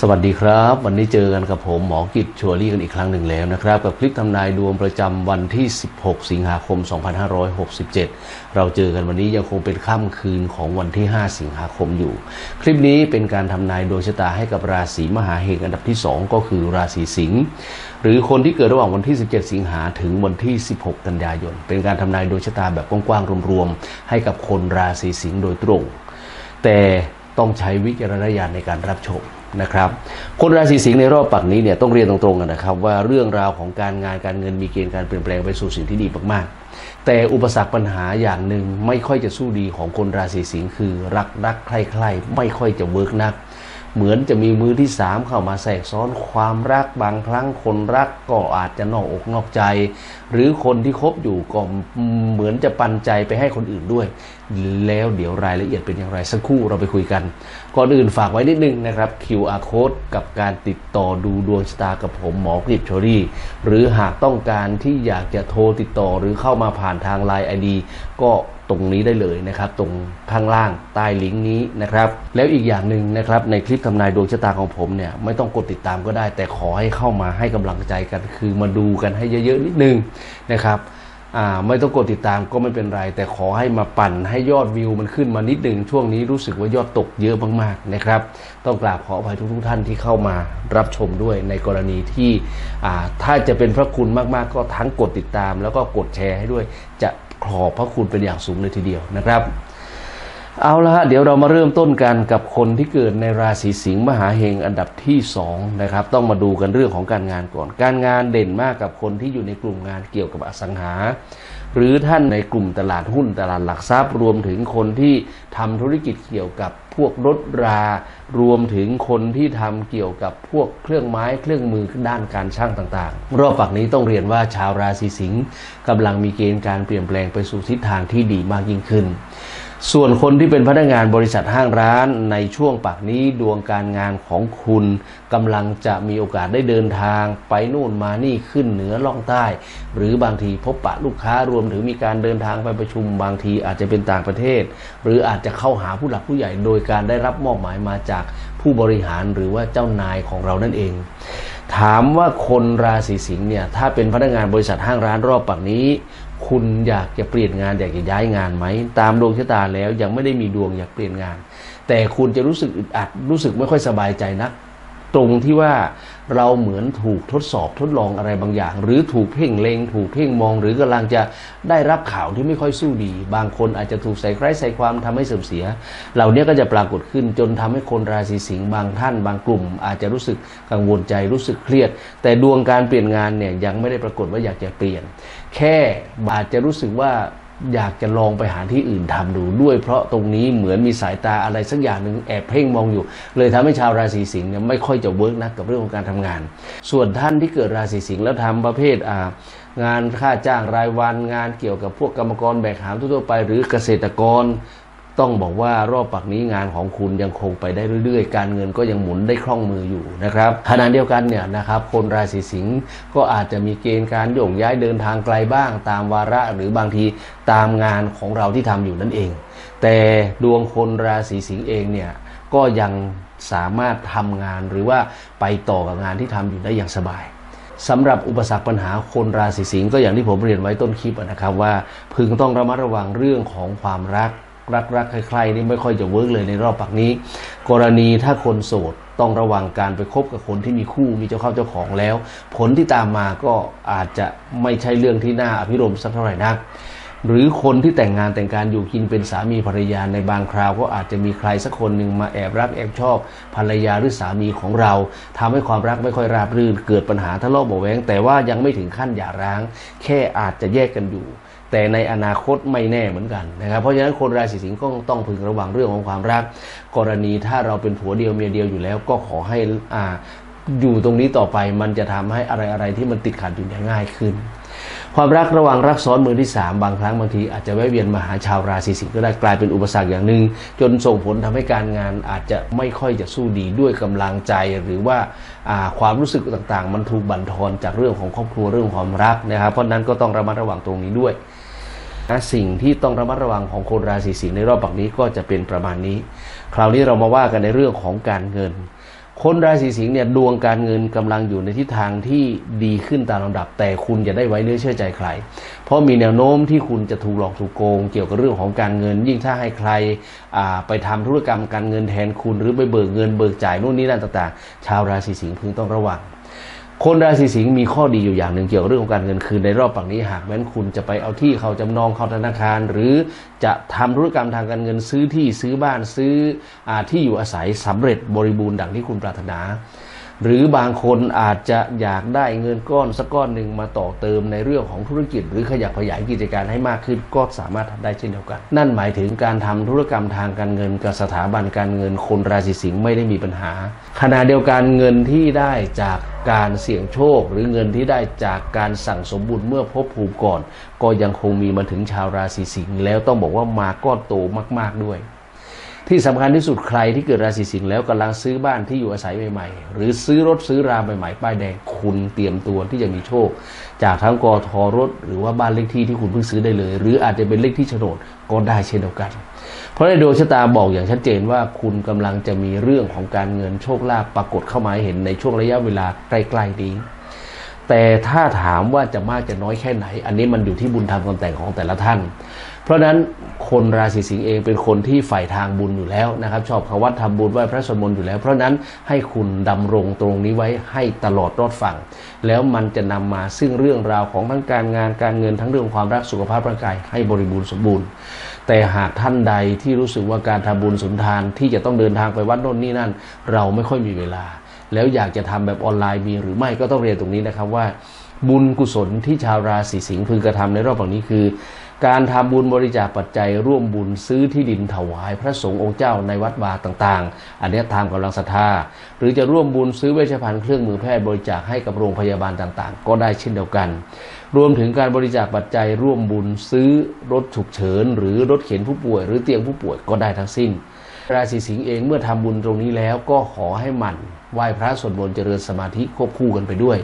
สวัสดีครับ วันนี้เจอกันกับผมหมอกิจชัวรี่กันอีกครั้งหนึ่งแล้วนะครับ กับคลิปทำนายดวงประจำวันที่ 16 สิงหาคม 2567 เราเจอกันวันนี้ยังคงเป็นค่ำคืนของวันที่ 5 สิงหาคมอยู่ คลิปนี้เป็นการทำนายดวงชะตาให้กับราศีมหาเฮงอันดับที่ 2 ก็คือราศีสิงห์หรือคนที่เกิดระหว่างวันที่ 17 สิงหาถึงวันที่ 16 กันยายน เป็นการทำนายดวงชะตาแบบกว้างๆรวมๆให้กับคนราศีสิงห์โดยตรง แต่ ต้องใช้วิจารณญาณในการรับชมนะครับ คนราศีสิงห์ในรอบปักนี้เนี่ยต้องเรียนตรงๆกันนะครับ ว่าเรื่องราวของการงานการเงินมีเกณฑ์การเปลี่ยนแปลงไปสู่สิ่งที่ดีมากๆ แต่อุปสรรคปัญหาอย่างหนึ่งไม่ค่อยจะสู้ดีของคนราศีสิงห์คือ รักรักใคร่ใคร่ไม่ค่อยจะเวิร์กนัก เหมือนจะมีมือที่สามเข้ามาแทรกซ้อนความรักบางครั้งคนรักก็อาจจะนอกอกนอกใจ หรือคนที่คบอยู่ก็เหมือนจะปันใจไปให้คนอื่นด้วย แล้วเดี๋ยวรายละเอียดเป็นอย่างไรสักครู่เราไปคุยกัน ก่อนอื่นฝากไว้นิดนึงนะครับ QR code กับการติดต่อดูดวงชะตากับผมหมอกริบชอรี่ หรือหากต้องการที่อยากจะโทรติดต่อหรือเข้ามาผ่านทาง Line ID ก็ ตรงนี้ได้เลยนะครับ ตรงข้างล่างใต้ลิงก์นี้นะครับ แล้วอีกอย่างหนึ่งนะครับ ในคลิปทำนายดวงชะตาของผมเนี่ยไม่ต้องกดติดตามก็ได้ แต่ขอให้เข้ามาให้กำลังใจกัน คือมาดูกันให้เยอะๆนิดนึงนะครับไม่ต้องกดติดตามก็ไม่เป็นไร แต่ขอให้มาปั่นให้ยอดวิวมันขึ้นมานิดหนึ่งช่วงนี้รู้สึกว่ายอดตกเยอะมากๆนะครับ ต้องกราบขออภัยทุกๆท่านที่เข้ามารับชมด้วยในกรณีที่ถ้าจะเป็นพระคุณมากๆ ก็ทั้งกดติดตามแล้วก็กดแชร์ให้ด้วยจะ ขอบพระคุณเป็นอย่างสูงเลยทีเดียวนะครับ เอาละฮะเดี๋ยวเรามาเริ่มต้นกันกับคนที่เกิดในราศีสิงห์มหาเฮงอันดับที่2นะครับต้องมาดูกันเรื่องของการงานก่อน การงานเด่นมากกับคนที่อยู่ในกลุ่มงานเกี่ยวกับอสังหา หรือท่านในกลุ่มตลาดหุ้นตลาดหลักทรัพย์ รวมถึงคนที่ทำธุรกิจเกี่ยวกับ พวกรถรารวมถึงคนที่ทำเกี่ยวกับพวกเครื่องไม้เครื่องมือด้านการช่างต่างๆ รอบฝักนี้ต้องเรียนว่าชาวราศีสิงห์กำลังมีเกณฑ์การเปลี่ยนแปลงไปสู่ทิศทางที่ดีมากยิ่งขึ้น ส่วนคนที่เป็นพนักงานบริษัทห้างร้านในช่วงปักนี้ดวงการงานของคุณกำลังจะมีโอกาสได้เดินทาง ไปนู่นมานี่ขึ้นเหนือล่องใต้ หรือบางทีพบปะลูกค้ารวมถึงมีการเดินทางไปประชุมบางทีอาจจะเป็นต่างประเทศ หรืออาจจะเข้าหาผู้หลักผู้ใหญ่ โดยการได้รับมอบหมายมาจากผู้บริหารหรือว่าเจ้านายของเรานั่นเอง ถามว่าคนราศีสิงห์เนี่ยถ้าเป็นพนักงานบริษัทห้างร้านรอบปักนี้ คุณอยากจะเปลี่ยนงานอยากจะย้ายงานไหม ตามดวงชะตาแล้วยังไม่ได้มีดวงอยากเปลี่ยนงาน แต่คุณจะรู้สึกอึดอัดรู้สึกไม่ค่อยสบายใจนัก ตรงที่ว่าเราเหมือนถูกทดสอบทดลองอะไรบางอย่าง หรือถูกเพ่งเลงถูกเพ่งมอง หรือกำลังจะได้รับข่าวที่ไม่ค่อยสู้ดี บางคนอาจจะถูกใส่ใครใส่ความทำให้เสื่อมเสีย เหล่านี้ก็จะปรากฏขึ้นจนทำให้คนราศีสิงห์บางท่าน บางกลุ่ม อาจจะรู้สึกกังวลใจรู้สึกเครียด แต่ดวงการเปลี่ยนงานเนี่ยยังไม่ได้ปรากฏว่าอยากจะเปลี่ยน แค่อาจจะรู้สึกว่า อยากจะลองไปหาที่อื่นทำดูด้วย เพราะตรงนี้เหมือนมีสายตาอะไรสักอย่างหนึ่งแอบเพ่งมองอยู่ เลยทำให้ชาวราศีสิงห์เนี่ยไม่ค่อยจะเวิร์กนักกับเรื่องของการทำงาน ส่วนท่านที่เกิดราศีสิงห์แล้วทำประเภทอ่างานค่าจ้างรายวันงานเกี่ยวกับพวกกรรมกรแบกหามทั่วไป หรือเกษตรกร ต้องบอกว่ารอบปักนี้งานของคุณยังคงไปได้เรื่อยๆ การเงินก็ยังหมุนได้คล่องมืออยู่นะครับขณะเดียวกันเนี่ยนะครับคนราศีสิงห์ก็อาจจะมีเกณฑ์การโยกย้ายเดินทางไกลบ้าง ตามวาระหรือบางทีตามงานของเราที่ทำอยู่นั่นเอง แต่ดวงคนราศีสิงห์เองเนี่ยก็ยังสามารถทำงานหรือว่าไปต่อกับงานที่ทำอยู่ได้อย่างสบายสำหรับอุปสรรคปัญหาคนราศีสิงห์ก็อย่างที่ผมเรียนไว้ต้นคลิปนะครับว่า พึงต้องระมัดระวังเรื่องของความรัก รักรักใครๆนี่ไม่ค่อยจะเวิร์กเลยในรอบปักนี้ กรณีถ้าคนโสดต้องระวังการไปคบกับคนที่มีคู่มีเจ้าเข้าเจ้าของแล้ว ผลที่ตามมาก็อาจจะไม่ใช่เรื่องที่น่าอภิรมสักเท่าไหร่นักหรือคนที่แต่งงานแต่งการอยู่กินเป็นสามีภรรยาในบางคราว ก็อาจจะมีใครสักคนหนึ่งมาแอบรักแอบชอบภรรยาหรือสามีของเราทำให้ความรักไม่ค่อยราบรื่น เกิดปัญหาทะเลาะเบาะแวงแต่ว่ายังไม่ถึงขั้นหย่าร้าง แค่อาจจะแยกกันอยู่ แต่ในอนาคตไม่แน่เหมือนกันนะครับ เพราะฉะนั้นคนราศีสิงห์ก็ต้องพึงระวังเรื่องของความรัก กรณีถ้าเราเป็นผัวเดียวเมียเดียวอยู่แล้ว ก็ขอให้อ่าอยู่ตรงนี้ต่อไปมันจะทำให้อะไรอะไรๆที่มันติดขัดอยู่นี่ยง่ายขึ้น ความรักระหว่างรักซ้อนมือที่ 3 บางครั้งบางทีอาจจะแวะเวียนมาหาชาวราศีสิงห์ก็ได้กลายเป็นอุปสรรคอย่างหนึ่งจนส่งผลทำให้การงานอาจจะไม่ค่อยจะสู้ดีด้วยกำลังใจ หรือว่าความรู้สึกต่างๆ มันถูกบั่นทอนจากเรื่องของครอบครัวเรื่องความรักนะครับ เพราะฉะนั้นก็ต้องระมัดระวังตรงนี้ด้วยนะสิ่งที่ต้องระมัดระวังของคนราศีสิงห์ในรอบปักนี้ก็จะเป็นประมาณนี้ คราวนี้เรามาว่ากันในเรื่องของการเงิน คนราศีสิงห์เนี่ยดวงการเงินกำลังอยู่ในทิศทางที่ดีขึ้นตามลำดับ แต่คุณอย่าได้ไว้เนื้อเชื่อใจใคร เพราะมีแนวโน้มที่คุณจะถูกหลอกถูกโกง เกี่ยวกับเรื่องของการเงิน ยิ่งถ้าให้ใครไปทำธุรกรรมการเงินแทนคุณหรือไปเบิกเงินเบิกจ่ายนู่นนี่นั่นต่างๆ ชาวราศีสิงห์พึงต้องระวัง คนราศีสิงห์มีข้อดีอยู่อย่างหนึ่งเกี่ยวกับเรื่องของการเงินคืนในรอบปักนี้หากแม้นคุณจะไปเอาที่เขาจำนองเขาธนาคาร หรือจะทำธุรกรรมทางการเงินซื้อที่ซื้อบ้านซื้ออที่อยู่อาศัยสำเร็จบริบูรณ์ดังที่คุณปรารถนา หรือบางคนอาจจะอยากได้เงินก้อนสักก้อนหนึ่งมาต่อเติมในเรื่องของธุรกิจ หรือขยับขยายกิจการให้มากขึ้นก็สามารถทำได้เช่นเดียวกัน นั่นหมายถึงการทำธุรกรรมทางการเงินกับสถาบันการเงินคนราศีสิงห์ไม่ได้มีปัญหา ขณะเดียวกันเงินที่ได้จากการเสี่ยงโชค หรือเงินที่ได้จากการสั่งสมบุญเมื่อพบภูมิก่อน ก็ยังคงมีมาถึงชาวราศีสิงห์แล้วต้องบอกว่ามาก้อนโตมาก ๆด้วย ที่สำคัญที่สุดใครที่เกิดราศีสิงห์แล้วกำลังซื้อบ้านที่อยู่อาศัยใหม่ๆ หรือซื้อรถซื้อราใหม่ๆ ป้ายแดงคุณเตรียมตัวที่จะมีโชค จากทั้งกอทอรถ หรือว่าบ้านเลขที่ที่คุณเพิ่งซื้อได้เลย หรืออาจจะเป็นเลขที่โฉนดก็ได้เช่นเดียวกัน เพราะในดวงชะตาบอกอย่างชัดเจนว่าคุณกำลังจะมีเรื่องของการเงินโชคลาภปรากฏเข้ามาหเห็นในช่วงระยะเวลาใกล้ๆนี้ แต่ถ้าถามว่าจะมากจะน้อยแค่ไหน อันนี้มันอยู่ที่บุญธรรมความแต่งของแต่ละท่าน เพราะฉะนั้นคนราศีสิงห์เองเป็นคนที่ใฝ่ทางบุญอยู่แล้วนะครับ ชอบขวัตทำบุญไหว้พระสวดมนต์อยู่แล้ว เพราะนั้นให้คุณดำรงตรงนี้ไว้ให้ตลอดรอดฝั่ง แล้วมันจะนำมาซึ่งเรื่องราวของทั้งการงานการเงินทั้งเรื่องความรักสุขภาพร่างกายให้บริบูรณ์สมบูรณ์ แต่หากท่านใดที่รู้สึกว่าการทำบุญสุนทานที่จะต้องเดินทางไปวัดโน่นนี่นั่น เราไม่ค่อยมีเวลา แล้วอยากจะทำแบบออนไลน์มีหรือไม่ก็ต้องเรียนตรงนี้นะครับว่า บุญกุศลที่ชาวราศีสิงห์พึงกระทำในรอบแบบนี้คือ การทำบุญบริจาคปัจจัยร่วมบุญซื้อที่ดินถวายพระสงฆ์องค์เจ้าในวัดวาต่างๆ อันนี้ตามกำลังศรัทธา หรือจะร่วมบุญซื้อเวชภัณฑ์เครื่องมือแพทย์บริจาคให้กับโรงพยาบาลต่างๆ ก็ได้เช่นเดียวกัน รวมถึงการบริจาคปัจจัยร่วมบุญซื้อรถฉุกเฉิน หรือรถเข็นผู้ป่วย หรือเตียงผู้ป่วยก็ได้ทั้งสิ้น ราศีสิงห์เองเมื่อทำบุญตรงนี้แล้วก็ขอให้หมั่น ไหว้พระสวดมนต์เจริญสมาธิควบคู่กันไปด้วย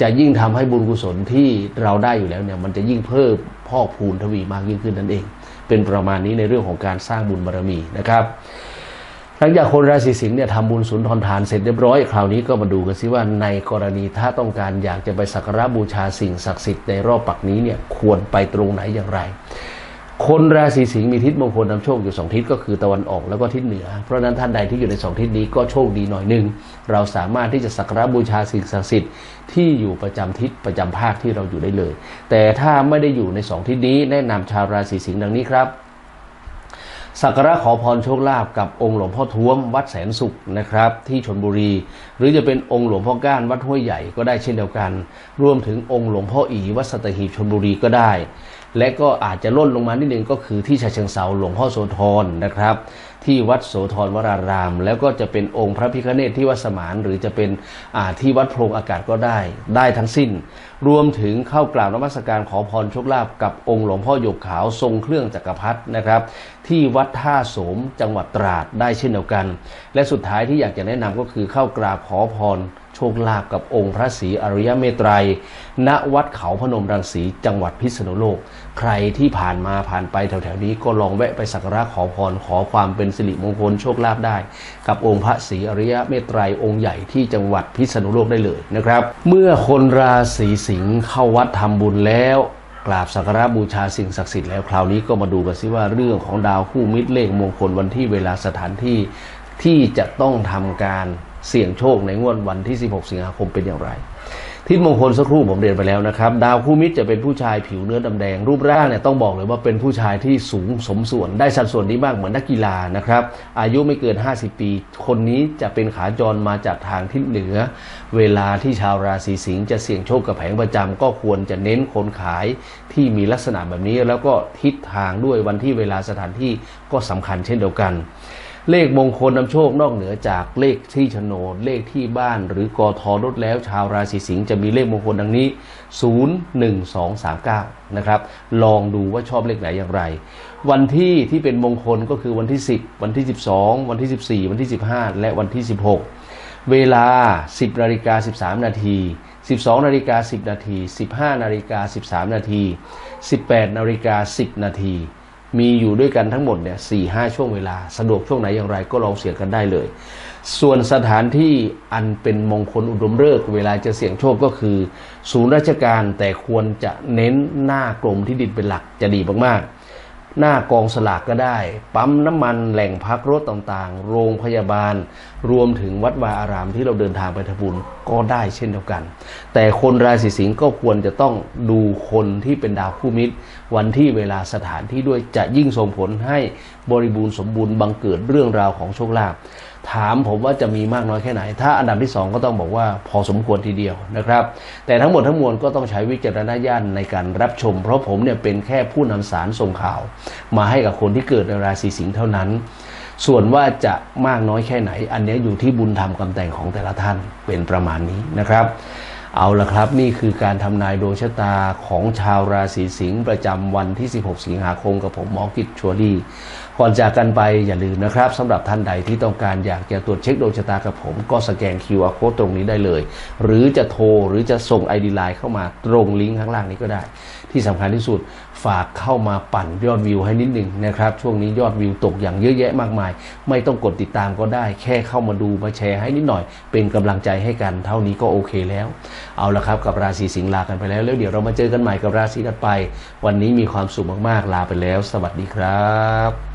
จะยิ่งทำให้บุญกุศลที่เราได้อยู่แล้วเนี่ยมันจะยิ่งเพิ่มพอกพูนทวีมากยิ่งขึ้นนั่นเอง เป็นประมาณนี้ในเรื่องของการสร้างบุญบารมีนะครับหลังจากคนราศีสิงห์เนี่ยทำบุญสุนทรทานเสร็จเรียบร้อย คราวนี้ก็มาดูกันซิว่าในกรณีถ้าต้องการอยากจะไปสักการะบูชาสิ่งศักดิ์สิทธิ์ในรอบปักนี้เนี่ยควรไปตรงไหนอย่างไร คนราศีสิงห์มีทิศมงคลนำโชคอยู่สองทิศก็คือตะวันออกแล้วก็ทิศเหนือ เพราะนั้นท่านใดที่อยู่ในสองทิศนี้ก็โชคดีหน่อยหนึ่งเราสามารถที่จะสักการะบูชาสิ่งศักดิ์สิทธิ์ที่อยู่ประจำทิศประจำภาคที่เราอยู่ได้เลย แต่ถ้าไม่ได้อยู่ในสองทิศนี้แนะนำชาวราศีสิงห์ดังนี้ครับสักการะขอพรโชคลาภกับองค์หลวงพ่อท้วมวัดแสนสุขนะครับ ที่ชนบุรี หรือจะเป็นองค์หลวงพ่อก้านวัดห้วยใหญ่ก็ได้เช่นเดียวกัน รวมถึงองค์หลวงพ่ออีวัดสตหีบชนบุรีก็ได้ และก็อาจจะล่นลงมานิดนึงก็คือที่ชาเชิงเซาหลวงพ่อโสธรนะครับ ที่วัดโสธรวราราม แล้วก็จะเป็นองค์พระพิฆเนศที่วัดสมาน หรือจะเป็นที่วัดโพรงอากาศก็ได้ได้ทั้งสิ้น รวมถึงเข้ากราบนมัสการขอพรโชคลาภกับองค์หลวงพ่อหยกขาวทรงเครื่องจักรพรรดินะครับ ที่วัดท่าโสมจังหวัดตราดได้เช่นเดียวกัน และสุดท้ายที่อยากจะแนะนำก็คือเข้ากราบขอพรโชคลาภกับองค์พระศรีอริยเมตไตรณวัดเขาพนมรังสี จังหวัดพิษณุโลก ใครที่ผ่านมาผ่านไปแถวๆนี้ก็ลองแวะไปสักการะขอพรขอความเป็นสิริมงคลโชคลาภได้ กับองค์พระศรีอริยะเมตไตรองค์ใหญ่ที่จังหวัดพิษณุโลกได้เลยนะครับ เมื่อคนราศีสิงห์เข้าวัดทำบุญแล้วกราบสักการะบูชาสิ่งศักดิ์สิทธิ์แล้วคราวนี้ก็มาดูกันซิว่าเรื่องของดาวคู่มิตรเลขมงคลวันที่เวลาสถานที่ที่จะต้องทำการเสี่ยงโชคในงวดวันที่ 16 สิงหาคมเป็นอย่างไร ทิศมงคลสักครู่ผมเรียนไปแล้วนะครับ ดาวคู่มิตรจะเป็นผู้ชายผิวเนื้อดำแดง รูปร่างเนี่ยต้องบอกเลยว่าเป็นผู้ชายที่สูงสมส่วน ได้สัดส่วนดีมากเหมือนนักกีฬานะครับ อายุไม่เกิน 50 ปี คนนี้จะเป็นขาจรมาจากทางทิศเหนือ เวลาที่ชาวราศีสิงห์จะเสี่ยงโชคกับแผงประจำก็ควรจะเน้นคนขายที่มีลักษณะแบบนี้ แล้วก็ทิศทางด้วยวันที่เวลาสถานที่ก็สำคัญเช่นเดียวกัน เลขมงคลนำโชคนอกเหนือจากเลขที่โฉนด เลขที่บ้าน หรือกอทอรถแล้ว ชาวราศีสิงห์จะมีเลขมงคลดังนี้ 0 1 2 3 9 นะครับ ลองดูว่าชอบเลขไหนอย่างไร วันที่ที่เป็นมงคลก็คือวันที่ 10 วันที่ 12 วันที่ 14 วันที่ 15 และวันที่ 16 เวลา 10นาฬิกา13 นาที12นาฬิกา10 นาที 15นาฬิกา13 นาที 18นาฬิกา10 นาที มีอยู่ด้วยกันทั้งหมดเนี่ยสี่ห้าช่วงเวลา สะดวกช่วงไหนอย่างไรก็ลองเสี่ยงกันได้เลย ส่วนสถานที่อันเป็นมงคลอุดมฤกษ์เวลาจะเสี่ยงโชคก็คือ ศูนย์ราชการแต่ควรจะเน้นหน้ากรมที่ดินเป็นหลักจะดีมากๆ หน้ากองสลากก็ได้ ปั๊มน้ำมันแหล่งพักรถต่างๆ โรงพยาบาล รวมถึงวัดวาอารามที่เราเดินทางไปทำบุญก็ได้เช่นเดียวกัน แต่คนราศีสิงห์ก็ควรจะต้องดูคนที่เป็นดาวคู่มิตร วันที่เวลาสถานที่ด้วยจะยิ่งส่งผลให้บริบูรณ์สมบูรณ์บังเกิดเรื่องราวของโชคลาภ ถามผมว่าจะมีมากน้อยแค่ไหน ถ้าอันดับที่ 2 ก็ต้องบอกว่าพอสมควรทีเดียวนะครับ แต่ทั้งหมดทั้งมวลก็ต้องใช้วิจารณญาณในการรับชม เพราะผมเนี่ยเป็นแค่ผู้นำสารส่งข่าว มาให้กับคนที่เกิดในราศีสิงห์เท่านั้น ส่วนว่าจะมากน้อยแค่ไหน อันนี้อยู่ที่บุญธรรมกำแต่งของแต่ละท่านเป็นประมาณนี้นะครับ เอาละครับนี่คือการทำนายดวงชะตาของชาวราศีสิงห์ประจำวันที่ 16 สิงหาคมกับผมหมอกิจชัวรีก่อนจากกันไปอย่าลืมนะครับสำหรับท่านใดที่ต้องการอยากจะตรวจเช็คดวงชะตากับผม ก็สแกน QR code ตรงนี้ได้เลย หรือจะโทรหรือจะส่ง ID Line เข้ามาตรงลิงก์ข้างล่างนี้ก็ได้ ที่สำคัญที่สุดฝากเข้ามาปั่นยอดวิวให้นิดหนึ่งนะครับ ช่วงนี้ยอดวิวตกอย่างเยอะแยะมากมาย ไม่ต้องกดติดตามก็ได้ แค่เข้ามาดูมาแชร์ให้นิดหน่อย เป็นกำลังใจให้กันเท่านี้ก็โอเคแล้ว เอาละครับกับราศีสิงห์ลากันไปแล้วแล้วเดี๋ยวเรามาเจอกันใหม่กับราศีถัดไป วันนี้มีความสุขมากๆลาไปแล้ว สวัสดีครับ